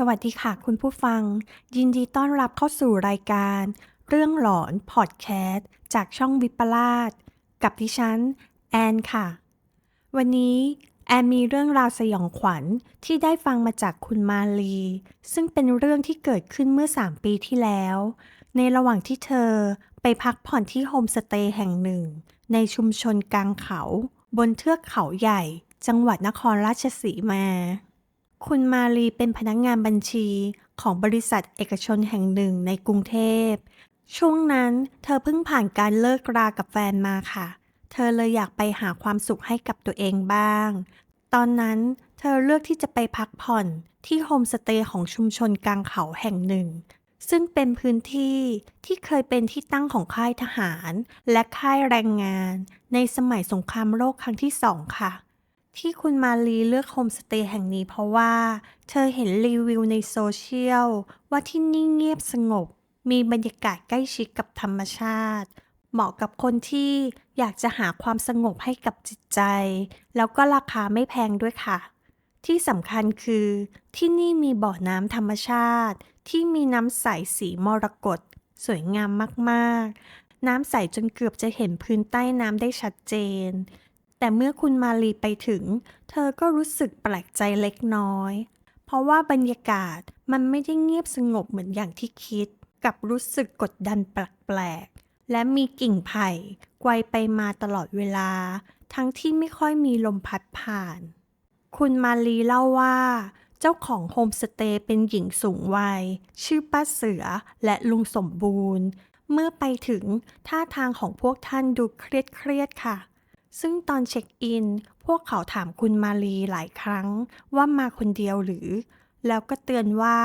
สวัสดีค่ะคุณผู้ฟัง ยินดีต้อนรับเข้าสู่รายการ เรื่องหลอนพอดแคสต์จากช่องวิปลาสกับดิฉัน แอนค่ะ วันนี้แอนมีเรื่องราวสยองขวัญที่ได้ฟังมาจากคุณมาลี ซึ่งเป็นเรื่องที่เกิดขึ้นเมื่อ 3 ปีที่แล้ว ในระหว่างที่เธอไปพักผ่อนที่โฮมสเตย์แห่งหนึ่ง ในชุมชนกลางเขา บนเทือกเขาใหญ่ จังหวัดนครราชสีมา คุณมาลีเป็นพนักงานบัญชีของบริษัทเอกชนแห่งหนึ่งในกรุงเทพ ช่วงนั้นเธอเพิ่งผ่านการเลิกรากับแฟนมาค่ะ เธอเลยอยากไปหาความสุขให้กับตัวเองบ้าง ตอนนั้นเธอเลือกที่จะไปพักผ่อนที่โฮมสเตย์ของชุมชนกลางเขาแห่งหนึ่ง ซึ่งเป็นพื้นที่ที่เคยเป็นที่ตั้งของค่ายทหาร และค่ายแรงงาน ในสมัยสงครามโลกครั้งที่สองค่ะ ที่คุณมาลีเลือกโฮมสเตย์แห่งนี้เพราะว่า เธอเห็นรีวิวในโซเชียล ว่าที่นี่เงียบสงบ มีบรรยากาศใกล้ชิดกับธรรมชาติ เหมาะกับคนที่อยากจะหาความสงบให้กับจิตใจ แล้วก็ราคาไม่แพงด้วยค่ะ ที่สำคัญคือ ที่นี่มีบ่อน้ำธรรมชาติ ที่มีน้ำใสสีมรกตสวยงามมากๆ น้ำใสจนเกือบจะเห็นพื้นใต้น้ำได้ชัดเจน แต่เมื่อคุณมาลีไปถึง เธอก็รู้สึกแปลกใจเล็กน้อย เพราะว่าบรรยากาศมันไม่ได้เงียบสงบเหมือนอย่างที่คิด กับรู้สึกกดดันแปลกๆ และมีกิ่งไผ่ไกวไปมาตลอดเวลา ทั้งที่ไม่ค่อยมีลมพัดผ่าน คุณมาลีเล่าว่า เจ้าของโฮมสเตย์เป็นหญิงสูงวัย ชื่อป้าเสือและลุงสมบูรณ์ เมื่อไปถึงท่าทางของพวกท่านดูเครียดเครียดๆค่ะ ซึ่งตอนเช็คอิน พวกเขาถามคุณมาลีหลายครั้งว่ามาคนเดียวหรือ แล้วก็เตือนว่า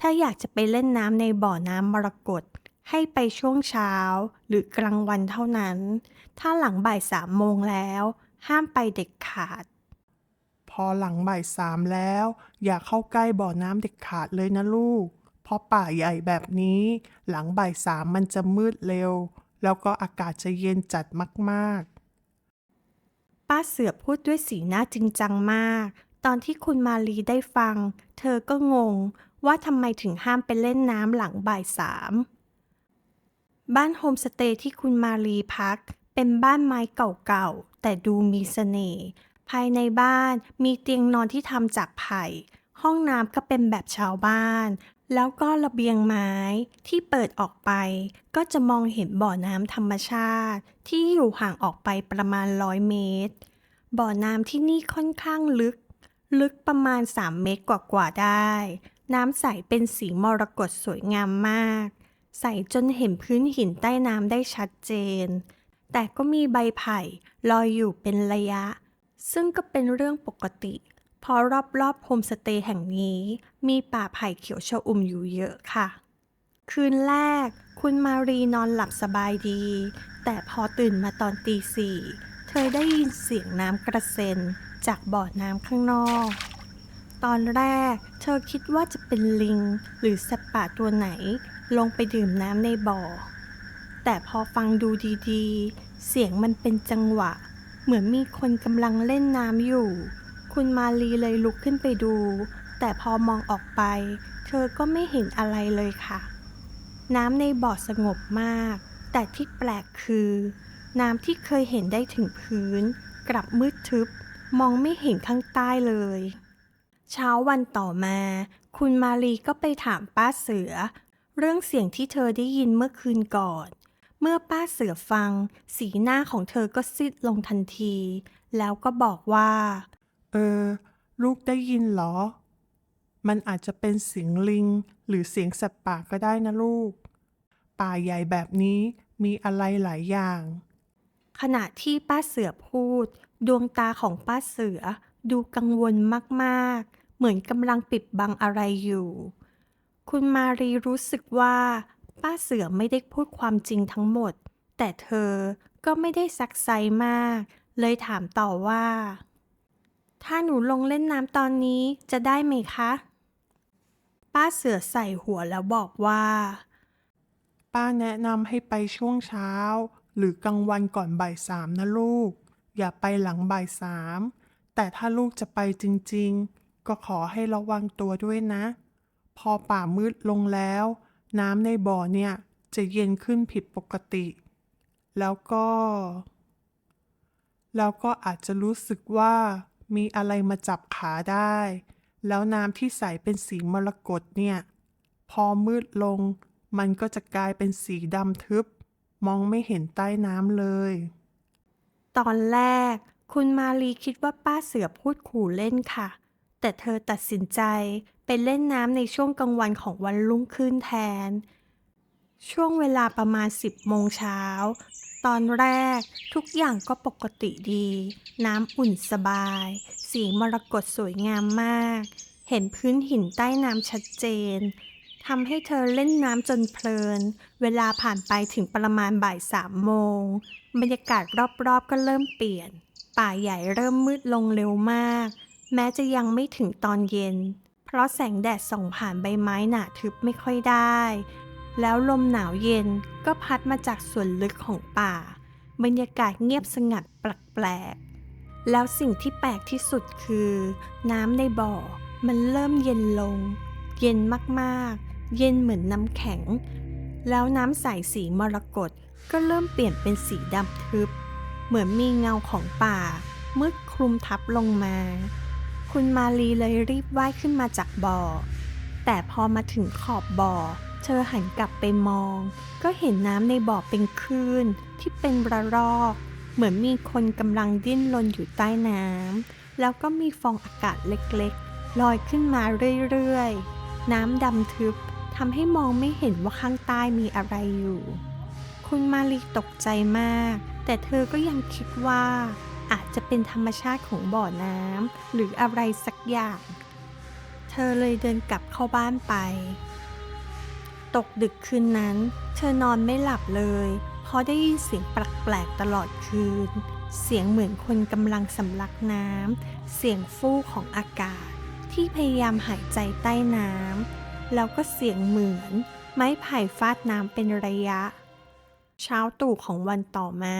ถ้าอยากจะไปเล่นน้ำในบ่อน้ำมรกตให้ไปช่วงเช้าหรือกลางวันเท่านั้น ถ้าหลังบ่ายสามโมงแล้ว ห้ามไปเด็ดขาด พอหลังบ่ายสามแล้ว อย่าเข้าใกล้บ่อน้ำเด็ดขาดเลยนะลูก เพราะป่าใหญ่แบบนี้ หลังบ่ายสามมันจะมืดเร็ว แล้วก็อากาศจะเย็นจัดมากๆ ป้าเสือพูดด้วยสีหน้าจริงจังมาก ตอนที่คุณมาลีได้ฟัง เธอก็งงว่าทำไมถึงห้ามไปเล่นน้ำหลังบ่ายสามบ้านโฮมสเตย์ที่คุณมาลีพัก เป็นบ้านไม้เก่าๆ แต่ดูมีเสน่ห์ภายในบ้านมีเตียงนอนที่ทำจากไผ่ ห้องน้ำก็เป็นแบบชาวบ้าน แล้วก็ระเบียงไม้ที่เปิดออกไป ก็จะมองเห็นบ่อน้ำธรรมชาติ ที่อยู่ห่างออกไปประมาณร้อยเมตร บ่อน้ำที่นี่ค่อนข้างลึก ลึกประมาณ 3 เมตรกว่าๆได้ น้ำใสเป็นสีมรกตสวยงามมาก ใสจนเห็นพื้นหินใต้น้ำได้ชัดเจน แต่ก็มีใบไผ่ลอยอยู่เป็นระยะ ซึ่งก็เป็นเรื่องปกติ เพราะรอบๆโฮมสเตย์แห่งนี้มีป่าไผ่เขียวชอุ่มอยู่เยอะค่ะ คืนแรก คุณมารีนอนหลับสบายดี แต่พอตื่นมาตอนตีสี่เธอได้ยินเสียงน้ำกระเซ็นจากบ่อน้ำข้างนอก ตอนแรกเธอคิดว่าจะเป็นลิง หรือสัตว์ป่าตัวไหน ลงไปดื่มน้ำในบ่อ แต่พอฟังดูดีๆ เสียงมันเป็นจังหวะ เหมือนมีคนกำลังเล่นน้ำอยู่ คุณมาลีเลยลุกขึ้นไปดู แต่พอมองออกไป เธอก็ไม่เห็นอะไรเลยค่ะ น้ำในบ่อสงบมาก แต่ที่แปลกคือ น้ำที่เคยเห็นได้ถึงพื้น กลับมืดทึบ มองไม่เห็นข้างใต้เลย เช้าวันต่อมา คุณมาลีก็ไปถามป้าเสือ เรื่องเสียงที่เธอได้ยินเมื่อคืนก่อนเมื่อป้าเสือฟัง สีหน้าของเธอก็ซีดลงทันที แล้วก็บอกว่า เออ ลูกได้ยินเหรอ มันอาจจะเป็นเสียงลิง หรือเสียงสัตว์ป่าก็ได้นะลูก ป่าใหญ่แบบนี้มีอะไรหลายอย่าง ขณะที่ป้าเสือพูด ดวงตาของป้าเสือดูกังวลมากๆ เหมือนกำลังปิดบังอะไรอยู่ คุณมารีรู้สึกว่า ป้าเสือไม่ได้พูดความจริงทั้งหมด แต่เธอก็ไม่ได้ซักไซมาก เลยถามต่อว่า ถ้าหนูลงเล่นน้ำตอนนี้จะได้ไหมคะ ป้าเสือใส่หัวแล้วบอกว่า ป้าแนะนำให้ไปช่วงเช้า หรือกลางวันก่อนบ่ายสามนะลูก อย่าไปหลังบ่ายสาม แต่ถ้าลูกจะไปจริง ๆ ก็ขอให้ระวังตัวด้วยนะ พอป่ามืดลงแล้ว น้ำในบ่อเนี่ยจะเย็นขึ้นผิดปกติ แล้วก็ แล้วก็อาจจะรู้สึกว่า มีอะไรมาจับขาได้ แล้วน้ำที่ใสเป็นสีมรกตเนี่ย พอมืดลง มันก็จะกลายเป็นสีดำทึบ มองไม่เห็นใต้น้ำเลย ตอนแรก คุณมาลีคิดว่าป้าเสือพูดขู่เล่นค่ะ แต่เธอตัดสินใจไปเล่นน้ำในช่วงกลางวันของวันรุ่งขึ้นแทน ช่วงเวลาประมาณ 10โมงเช้า ตอนแรกทุกอย่างก็ปกติดี น้ำอุ่นสบาย สีมรกตสวยงามมาก เห็นพื้นหินใต้น้ำชัดเจนทำให้เธอเล่นน้ำจนเพลิน เวลาผ่านไปถึงประมาณบ่ายสามโมง บรรยากาศรอบๆก็เริ่มเปลี่ยน ป่าใหญ่เริ่มมืดลงเร็วมาก แม้จะยังไม่ถึงตอนเย็น เพราะแสงแดดส่องผ่านใบไม้หนาทึบไม่ค่อยได้ แล้วลมหนาวเย็นก็พัดมาจากส่วนลึกของป่า บรรยากาศเงียบสงัดแปลกๆ แล้วสิ่งที่แปลกที่สุดคือ น้ำในบ่อมันเริ่มเย็นลง เย็นมากๆ เย็นเหมือนน้ำแข็ง แล้วน้ำใสสีมรกตก็เริ่มเปลี่ยนเป็นสีดำทึบ เหมือนมีเงาของป่า มืดคลุมทับลงมา คุณมาลีเลยรีบว่ายขึ้นมาจากบ่อ แต่พอมาถึงขอบบ่อ เธอหันกลับไปมอง ก็เห็นน้ำในบ่อเป็นคลื่นที่เป็นระลอก เหมือนมีคนกำลังดิ้นรนอยู่ใต้น้ำแล้วก็มีฟองอากาศเล็กๆ ลอยขึ้นมาเรื่อยๆ น้ำดำทึบทำให้มองไม่เห็นว่าข้างใต้มีอะไรอยู่ คุณมาลีตกใจมาก แต่เธอก็ยังคิดว่า อาจจะเป็นธรรมชาติของบ่อน้ำหรืออะไรสักอย่าง เธอเลยเดินกลับเข้าบ้านไป ตกดึกคืนนั้น เธอนอนไม่หลับเลย เพราะได้ยินเสียงแปลกๆตลอดคืน เสียงเหมือนคนกำลังสำลักน้ำ เสียงฟู่ของอากาศ ที่พยายามหายใจใต้น้ำ แล้วก็เสียงเหมือน ไม้ไผ่ฟาดน้ำเป็นระยะ เช้าตรู่ของวันต่อมา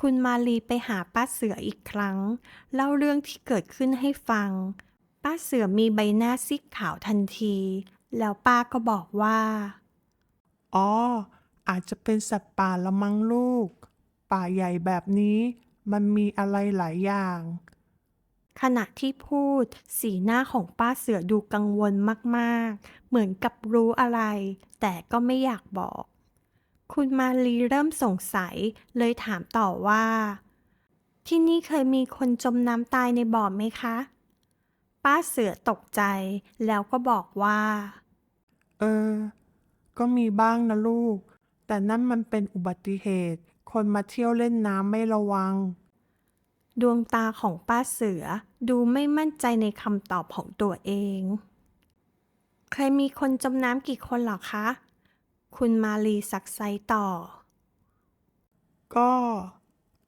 คุณมาลีไปหาป้าเสืออีกครั้ง เล่าเรื่องที่เกิดขึ้นให้ฟัง ป้าเสือมีใบหน้าซีดขาวทันทีแล้วป้าก็บอกว่า อ๋อ อาจจะเป็นสัตว์ป่าละมังลูก ป่าใหญ่แบบนี้มันมีอะไรหลายอย่าง ขณะที่พูด สีหน้าของป้าเสือดูกังวลมากๆ เหมือนกับรู้อะไร แต่ก็ไม่อยากบอก คุณมาลีเริ่มสงสัยเลยถามต่อว่า ที่นี่เคยมีคนจมน้ำตายในบ่อไหมคะ ป้าเสือตกใจแล้วก็บอกว่า เออ ก็มีบ้างนะลูก แต่นั่นมันเป็นอุบัติเหตุ คนมาเที่ยวเล่นน้ำไม่ระวัง ดวงตาของป้าเสือดูไม่มั่นใจในคำตอบของตัวเองเคยมีคนจมน้ำกี่คนเหรอคะ คุณมาลีซักไซต่อ ก็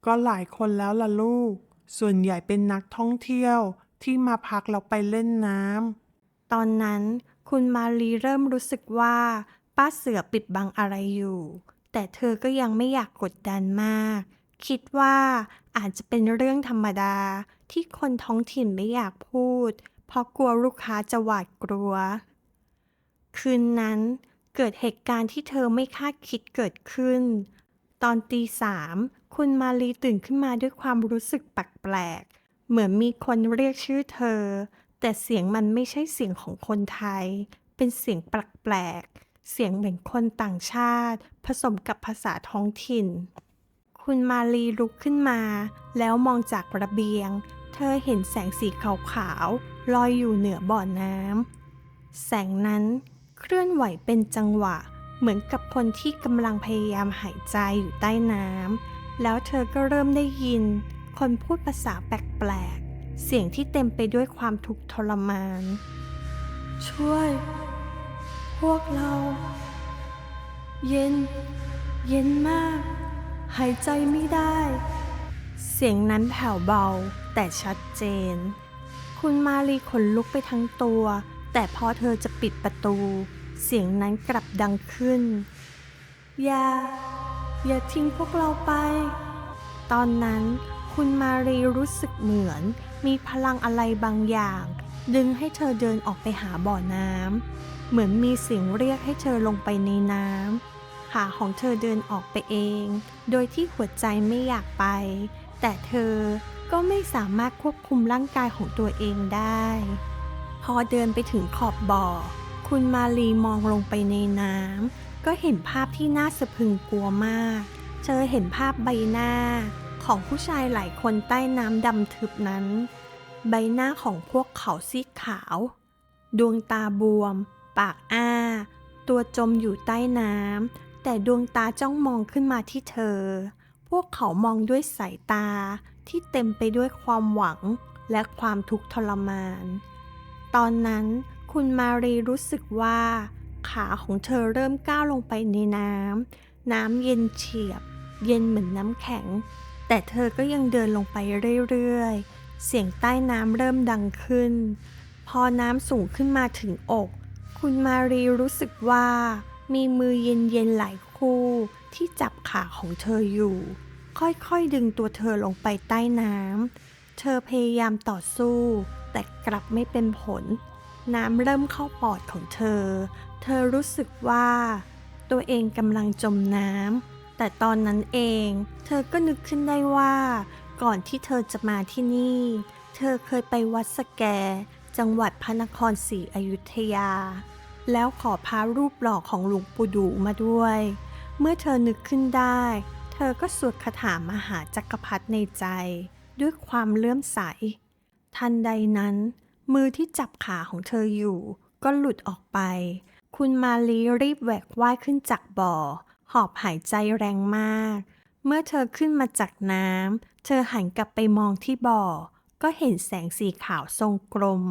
ก็หลายคนแล้วล่ะลูก ส่วนใหญ่เป็นนักท่องเที่ยวที่มาพักแล้วไปเล่นน้ตอนนั้นคุณมาลีเริ่มรู้สึกว่า ป้าเสือปิดบังอะไรอยู่ แต่เธอก็ยังไม่อยากกดดันมาก คิดว่าอาจจะเป็นเรื่องธรรมดาที่คนท้องถิ่นไม่อยากพูด เพราะกลัวลูกค้าจะหวาดกลัว คืนนั้นเกิดเหตุการณ์ที่เธอไม่คาดคิดเกิดขึ้น ตอนตีสามคุณมาลีตื่นขึ้นมาด้วยความรู้สึกแปลกๆเหมือนมีคนเรียกชื่อเธอ แต่เสียงมันไม่ใช่เสียงของคนไทย เป็นเสียงแปลกๆ เสียงเหมือนคนต่างชาติ ผสมกับภาษาท้องถิ่น คุณมาลีลุกขึ้นมา แล้วมองจากระเบียง เธอเห็นแสงสีขาวๆลอยอยู่เหนือบ่อน้ำแสงนั้นเคลื่อนไหวเป็นจังหวะ เหมือนกับคนที่กำลังพยายามหายใจอยู่ใต้น้ำแล้วเธอก็เริ่มได้ยิน คนพูดภาษาแปลกๆเสียงที่เต็มไปด้วยความทุกข์ทรมาน ช่วย พวกเรา เย็น เย็นมาก หายใจไม่ได้ เสียงนั้นแผ่วเบาแต่ชัดเจน คุณมาลีขนลุกไปทั้งตัว แต่พอเธอจะปิดประตู เสียงนั้นกลับดังขึ้น อย่า อย่าทิ้งพวกเราไป ตอนนั้นคุณมารีรู้สึกเหมือนมีพลังอะไรบางอย่าง ดึงให้เธอเดินออกไปหาบ่อน้ำเหมือนมีเสียงเรียกให้เธอลงไปในน้ำขาของเธอเดินออกไปเอง โดยที่หัวใจไม่อยากไป แต่เธอก็ไม่สามารถควบคุมร่างกายของตัวเองได้ พอเดินไปถึงขอบบ่อ คุณมาลีมองลงไปในน้ำก็เห็นภาพที่น่าสะพรึงกลัวมาก เธอเห็นภาพใบหน้าของผู้ชายหลายคนใต้น้ำดำทึบนั้น ใบหน้าของพวกเขาซีดขาว ดวงตาบวม ปากอ้า ตัวจมอยู่ใต้น้ำ แต่ดวงตาจ้องมองขึ้นมาที่เธอ พวกเขามองด้วยสายตาที่เต็มไปด้วยความหวังและความทุกข์ทรมาน ตอนนั้นคุณมารีรู้สึกว่า ขาของเธอเริ่มก้าวลงไปในน้ำ น้ำเย็นเฉียบ เย็นเหมือนน้ำแข็ง แต่เธอก็ยังเดินลงไปเรื่อยๆ เสียงใต้น้ำเริ่มดังขึ้น พอน้ำสูงขึ้นมาถึงอก คุณมารีรู้สึกว่า มีมือเย็นๆหลายคู่ที่จับขาของเธออยู่ ค่อยๆดึงตัวเธอลงไปใต้น้ำ เธอพยายามต่อสู้ แต่กลับไม่เป็นผล น้ำเริ่มเข้าปอดของเธอ เธอรู้สึกว่า ตัวเองกำลังจมน้ำแต่ตอนนั้นเอง เธอก็นึกขึ้นได้ว่า ก่อนที่เธอจะมาที่นี่ เธอเคยไปวัดสแก จังหวัดพระนครศรีอยุธยา แล้วขอพารูปหล่อของหลวงปู่ดูมาด้วย เมื่อเธอนึกขึ้นได้ เธอก็สวดคาถามหาจักรพรรดิในใจ ด้วยความเลื่อมใส ทันใดนั้น มือที่จับขาของเธออยู่ ก็หลุดออกไป คุณมาลีรีบแหวกว่ายขึ้นจากบ่อ หอบหายใจแรงมาก เมื่อเธอขึ้นมาจากน้ำ เธอหันกลับไปมองที่บ่อ ก็เห็นแสงสีขาวทรงกลม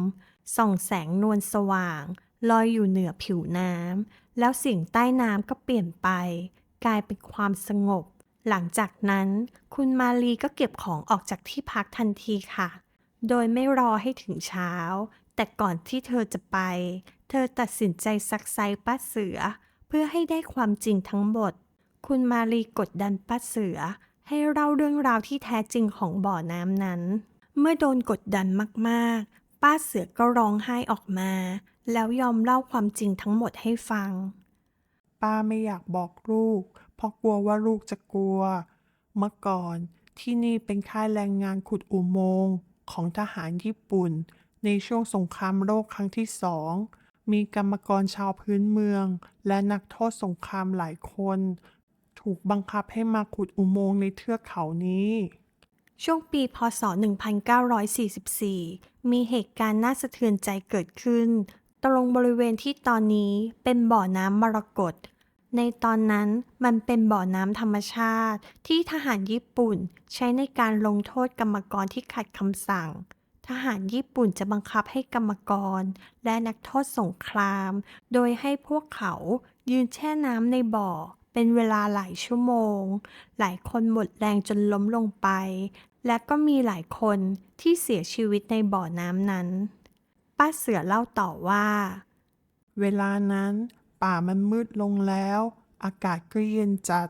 ส่องแสงนวลสว่าง ลอยอยู่เหนือผิวน้ำ แล้วเสิ่งใต้น้ำก็เปลี่ยนไป กลายเป็นความสงบ หลังจากนั้น คุณมาลีก็เก็บของออกจากที่พักทันทีค่ะ โดยไม่รอให้ถึงเช้า แต่ก่อนที่เธอจะไป เธอตัดสินใจซักไซป้าเสือ เพื่อให้ได้ความจริงทั้งหมด คุณมาลีกดดันป้าเสือ ให้เล่าเรื่องราวที่แท้จริงของบ่อน้ำนั้น เมื่อโดนกดดันมากๆ ป้าเสือก็ร้องไห้ออกมา แล้วยอมเล่าความจริงทั้งหมดให้ฟัง ป้าไม่อยากบอกลูก เพราะกลัวว่าลูกจะกลัว เมื่อก่อนที่นี่เป็นค่ายแรงงานขุดอุโมงค์ของทหารญี่ปุ่น ในช่วงสงครามโลกครั้งที่สองมีกรรมกรชาวพื้นเมือง และนักโทษสงครามหลายคน ถูกบังคับให้มาขุดอุโมงค์ในเทือกเขานี้ ช่วงปีพศ 1944 มีเหตุการณ์น่าสะเทือนใจเกิดขึ้น ตรงบริเวณที่ตอนนี้เป็นบ่อน้ำมรกตในตอนนั้นมันเป็นบ่อน้ำธรรมชาติ ที่ทหารญี่ปุ่นใช้ในการลงโทษกรรมกรที่ขัดคำสั่ง ทหารญี่ปุ่นจะบังคับให้กรรมกร และนักโทษสงคราม โดยให้พวกเขายืนแช่น้ำในบ่อ เป็นเวลาหลายชั่วโมง หลายคนหมดแรงจนล้มลงไป และก็มีหลายคนที่เสียชีวิตในบ่อน้ำนั้น ป้าเสือเล่าต่อว่า เวลานั้นป่ามันมืดลงแล้ว อากาศก็เย็นจัด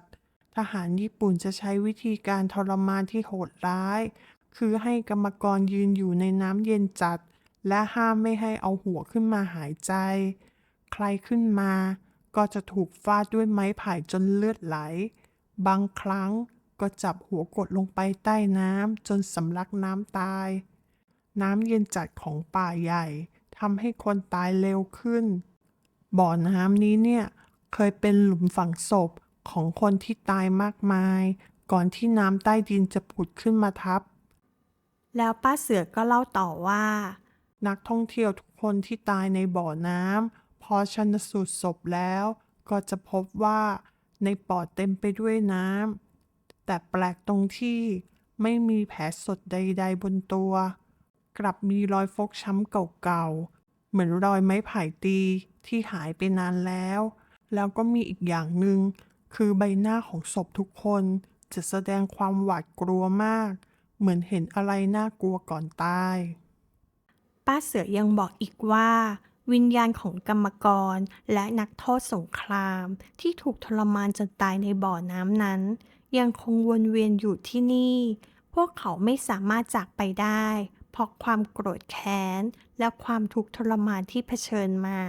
ทหารญี่ปุ่นจะใช้วิธีการทรมานที่โหดร้าย คือให้กรรมกรยืนอยู่ในน้ำเย็นจัด และห้ามไม่ให้เอาหัวขึ้นมาหายใจ ใครขึ้นมา ก็จะถูกฟาดด้วยไม้ไผ่จนเลือดไหล บางครั้งก็จับหัวกดลงไปใต้น้ำจนสำลักน้ำตาย น้ำเย็นจัดของป่าใหญ่ทำให้คนตายเร็วขึ้น บ่อน้ำนี้เนี่ยเคยเป็นหลุมฝังศพของคนที่ตายมากมาย ก่อนที่น้ำใต้ดินจะผุดขึ้นมาทับ แล้วป้าเสือก็เล่าต่อว่า นักท่องเที่ยวทุกคนที่ตายในบ่อน้ำพ อชันสูตรศพแล้ว ก็จะพบว่าในปอดเต็มไปด้วยน้ำ แต่แปลกตรงที่ไม่มีแผลสดใด ๆ บนตัว กลับมีรอยฟกช้ำเก่าๆ เหมือนรอยไม้ไผ่ตีที่หายไปนานแล้ว แล้วก็มีอีกอย่างหนึ่งคือใบหน้าของศพทุกคนจะแสดงความหวาดกลัวมาก เหมือนเห็นอะไรน่ากลัวก่อนตาย ป้าเสือยังบอกอีกว่า วิญญาณของกรรมกร และนักโทษสงคราม ที่ถูกทรมานจนตายในบ่อน้ำนั้น ยังคงวนเวียนอยู่ที่นี่ พวกเขาไม่สามารถจากไปได้ เพราะความโกรธแค้น และความทุกข์ทรมานที่เผชิญมา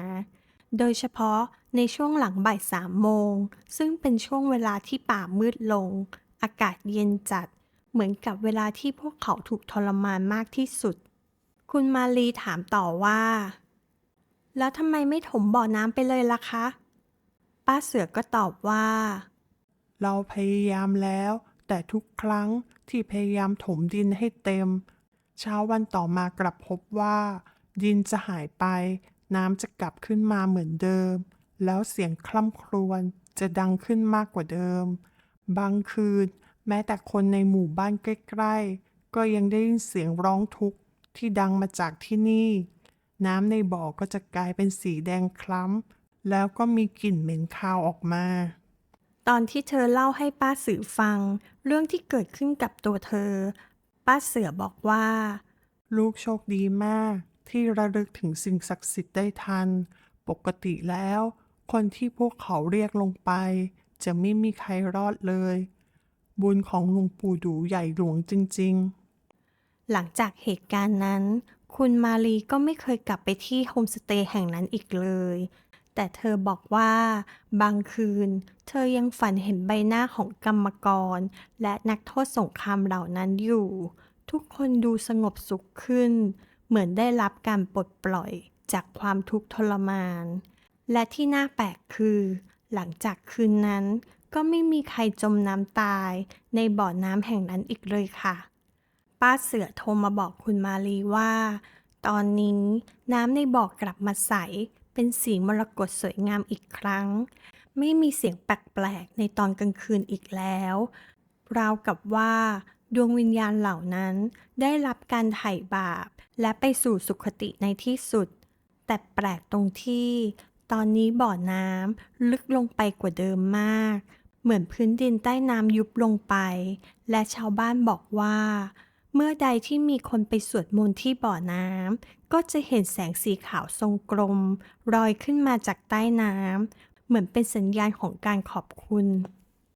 โดยเฉพาะในช่วงหลังบ่ายสามโมง ซึ่งเป็นช่วงเวลาที่ป่ามืดลง อากาศเย็นจัด เหมือนกับเวลาที่พวกเขาถูกทรมานมากที่สุด คุณมาลีถามต่อว่า แล้วทำไมไม่ถมบ่อน้ำไปเลยล่ะคะ ป้าเสือก็ตอบว่า เราพยายามแล้ว แต่ทุกครั้งที่พยายามถมดินให้เต็ม เช้าวันต่อมากลับพบว่า ดินจะหายไป น้ำจะกลับขึ้นมาเหมือนเดิม แล้วเสียงคล่ำครวญจะดังขึ้นมากกว่าเดิม บางคืน แม้แต่คนในหมู่บ้านใกล้ ๆ ก็ยังได้ยินเสียงร้องทุกข์ที่ดังมาจากที่นี่ น้ำในบ่อก็จะกลายเป็นสีแดงคล้ำ แล้วก็มีกลิ่นเหม็นคาวออกมา ตอนที่เธอเล่าให้ป้าเสือฟัง เรื่องที่เกิดขึ้นกับตัวเธอ ป้าเสือบอกว่า ลูกโชคดีมาก ที่ระลึกถึงสิ่งศักดิ์สิทธิ์ได้ทัน ปกติแล้ว คนที่พวกเขาเรียกลงไป จะไม่มีใครรอดเลย บุญของหลวงปู่ดูใหญ่หลวงจริงหลังจากเหตุการณ์นั้น คุณมาลีก็ไม่เคยกลับไปที่โฮมสเตย์แห่งนั้นอีกเลย แต่เธอบอกว่า บางคืน เธอยังฝันเห็นใบหน้าของกรรมกร และนักโทษสงครามเหล่านั้นอยู่ ทุกคนดูสงบสุขขึ้น เหมือนได้รับการปลดปล่อยจากความทุกข์ทรมาน และที่น่าแปลกคือ หลังจากคืนนั้น ก็ไม่มีใครจมน้ำตายในบ่อน้ำแห่งนั้นอีกเลยค่ะ ป้าเสือโทรมาบอกคุณมาลีว่า ตอนนี้น้ำในบ่อกลับมาใส เป็นสีมรกตสวยงามอีกครั้ง ไม่มีเสียงแปลกๆ ในตอนกลางคืนอีกแล้ว ราวกับว่าดวงวิญญาณเหล่านั้นได้รับการไถ่บาป และไปสู่สุขติในที่สุด แต่แปลกตรงที่ ตอนนี้บ่อน้ำลึกลงไปกว่าเดิมมาก เหมือนพื้นดินใต้น้ำยุบลงไป และชาวบ้านบอกว่า เมื่อใดที่มีคนไปสวดมนต์ที่บ่อน้ำก็จะเห็นแสงสีขาวทรงกลมลอยขึ้นมาจากใต้น้ำเหมือนเป็นสัญญาณของการขอบคุณ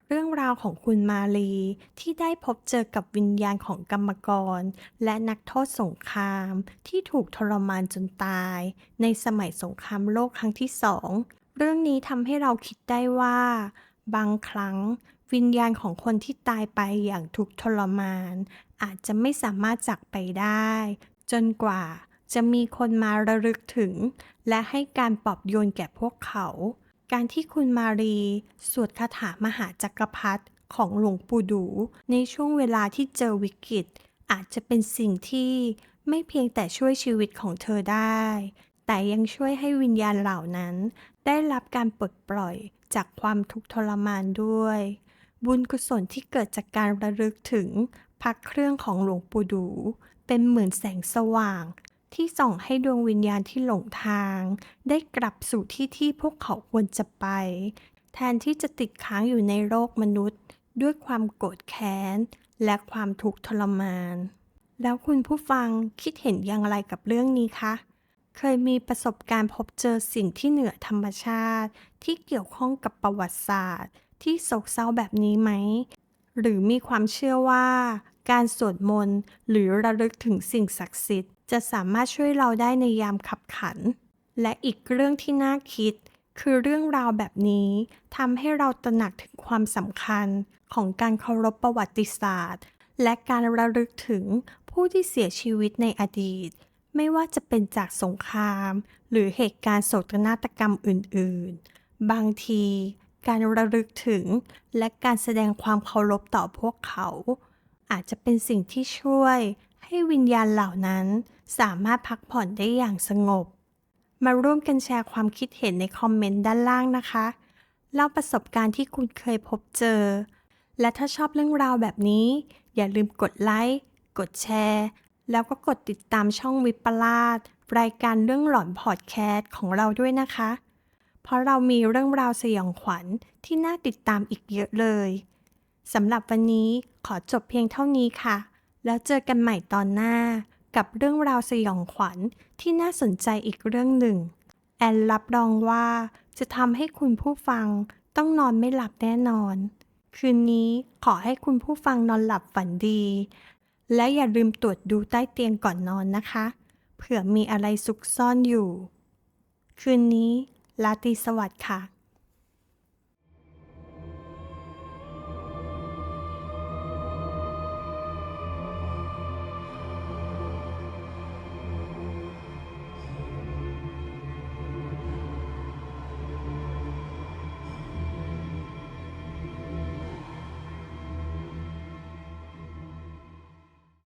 เรื่องราวของคุณมาลีที่ได้พบเจอกับวิญญาณของกรรมกร และนักโทษสงครามที่ถูกทรมานจนตาย ในสมัยสงครามโลกครั้งที่สอง เรื่องนี้ทำให้เราคิดได้ว่า บางครั้ง วิญญาณของคนที่ตายไปอย่างทุกข์ทรมาน อาจจะไม่สามารถจากไปได้ จนกว่าจะมีคนมาระลึกถึง และให้การปลอบโยนแก่พวกเขา การที่คุณมารี สวดคาถามหาจักรพรรดิของหลวงปู่ดู ในช่วงเวลาที่เจอวิกฤต อาจจะเป็นสิ่งที่ไม่เพียงแต่ช่วยชีวิตของเธอได้ แต่ยังช่วยให้วิญญาณเหล่านั้น ได้รับการปลดปล่อยจากความทุกข์ทรมานด้วย บุญกุศลที่เกิดจากการระลึกถึงพักเครื่องของหลวงปู่ดู เป็นเหมือนแสงสว่าง ที่ส่องให้ดวงวิญญาณที่หลงทาง ได้กลับสู่ที่ที่พวกเขาควรจะไป แทนที่จะติดค้างอยู่ในโลกมนุษย์ ด้วยความโกรธแค้น และความทุกข์ทรมาน แล้วคุณผู้ฟังคิดเห็นอย่างไรกับเรื่องนี้คะเคยมีประสบการณ์พบเจอสิ่งที่เหนือธรรมชาติ ที่เกี่ยวข้องกับประวัติศาสตร์ ที่โศกเศร้าแบบนี้ไหม หรือมีความเชื่อว่า การสวดมนต์หรือระลึกถึงสิ่งศักดิ์สิทธิ์จะสามารถช่วยเราได้ในยามขับขัน และอีกเรื่องที่น่าคิด คือเรื่องราวแบบนี้ทำให้เราตระหนักถึงความสำคัญของการเคารพประวัติศาสตร์ และการระลึกถึงผู้ที่เสียชีวิตในอดีต ไม่ว่าจะเป็นจากสงคราม หรือเหตุการณ์โศกนาฏกรรมอื่น ๆ บางที การระลึกถึง และการแสดงความเคารพต่อพวกเขา อาจจะเป็นสิ่งที่ช่วยให้วิญญาณเหล่านั้นสามารถพักผ่อนได้อย่างสงบ มาร่วมกันแชร์ความคิดเห็นในคอมเมนต์ด้านล่างนะคะเล่าประสบการณ์ที่คุณเคยพบเจอ และถ้าชอบเรื่องราวแบบนี้ อย่าลืมกดไลค์ กดแชร์ แล้วก็กดติดตามช่องวิปลาสรายการเรื่องหลอนพอดแคสต์ของเราด้วยนะคะ เพราะเรามีเรื่องราวสยองขวัญที่น่าติดตามอีกเยอะเลยสำหรับวันนี้ขอจบเพียงเท่านี้ค่ะ แล้วเจอกันใหม่ตอนหน้า กับเรื่องราวสยองขวัญที่น่าสนใจอีกเรื่องหนึ่ง แอนรับรองว่าจะทำให้คุณผู้ฟังต้องนอนไม่หลับแน่นอน คืนนี้ขอให้คุณผู้ฟังนอนหลับฝันดี และอย่าลืมตรวจดูใต้เตียงก่อนนอนนะคะ เผื่อมีอะไรซุกซ่อนอยู่ คืนนี้ ลาตีสวัสดิ์ค่ะ